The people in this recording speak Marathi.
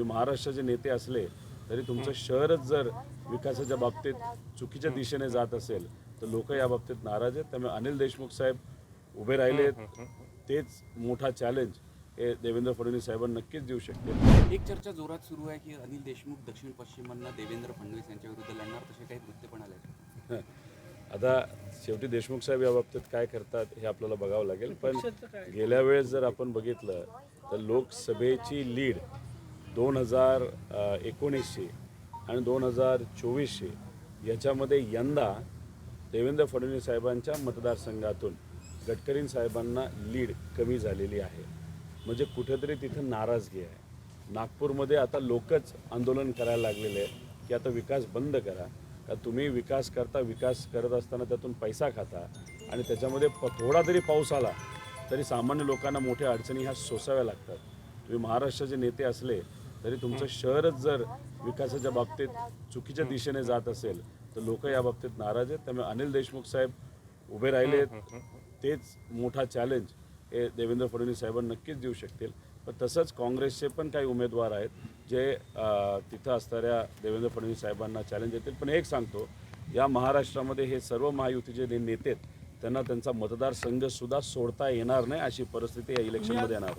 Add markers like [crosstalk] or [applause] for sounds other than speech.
तुम्ही महाराष्ट्राचे नेते असले तरी तुमचं शहरच जर विकासाच्या बाबतीत चुकीच्या दिशेने जात असेल तर लोक या बाबतीत नाराज आहेत. त्यामुळे अनिल देशमुख साहेब उभे राहिले तेच मोठा चॅलेंज हे देवेंद्र फडणवीस साहेबांना नक्कीच देऊ शकतील. एक चर्चा जोरात सुरू आहे की अनिल देशमुख दक्षिण पश्चिमांना देवेंद्र फडणवीस यांच्या विरुद्ध लढणार तसे काही वृत्त पण आले [laughs] आता शेवटी देशमुख साहेब या बाबतीत काय करतात हे आपल्याला बघावं लागेल. पण गेल्या वेळेस जर आपण बघितलं तर लोकसभेची लीड दोन हजार एकोणीसशे आणि दोन हजार चोवीसशे याच्यामध्ये यंदा देवेंद्र फडणवीस साहेबांच्या मतदारसंघातून गडकरी साहेबांना लीड कमी झालेली आहे. म्हणजे कुठेतरी तिथं नाराजगी आहे. नागपूरमध्ये आता लोकच आंदोलन करायला लागलेले आहे की आता विकास बंद करा. का तुम्ही विकास करता विकास करत असताना त्यातून पैसा खाता आणि त्याच्यामध्ये प थोडा जरी पाऊस आला तरी सामान्य लोकांना मोठ्या अडचणी ह्या सोसाव्या लागतात. तुम्ही महाराष्ट्राचे नेते असले तरी तुमचं शहरच जर विकासाच्या बाबतीत चुकीच्या दिशेने जात असेल तर लोक या बाबतीत नाराज आहेत. त्यामुळे अनिल देशमुख साहेब उभे राहिले तेच मोठा चॅलेंज हे देवेंद्र फडणवीस साहेबांना नक्कीच देऊ शकतील. पण तसंच काँग्रेसचे पण काही उमेदवार आहेत जे तिथं असणाऱ्या देवेंद्र फडणवीस साहेबांना चॅलेंज येतील पण एक सांगतो या महाराष्ट्रामध्ये हे सर्व महायुतीचे जे नेते आहेत त्यांना त्यांचा मतदारसंघ सुद्धा सोडता येणार नाही अशी परिस्थिती या इलेक्शनमध्ये येणार आहे.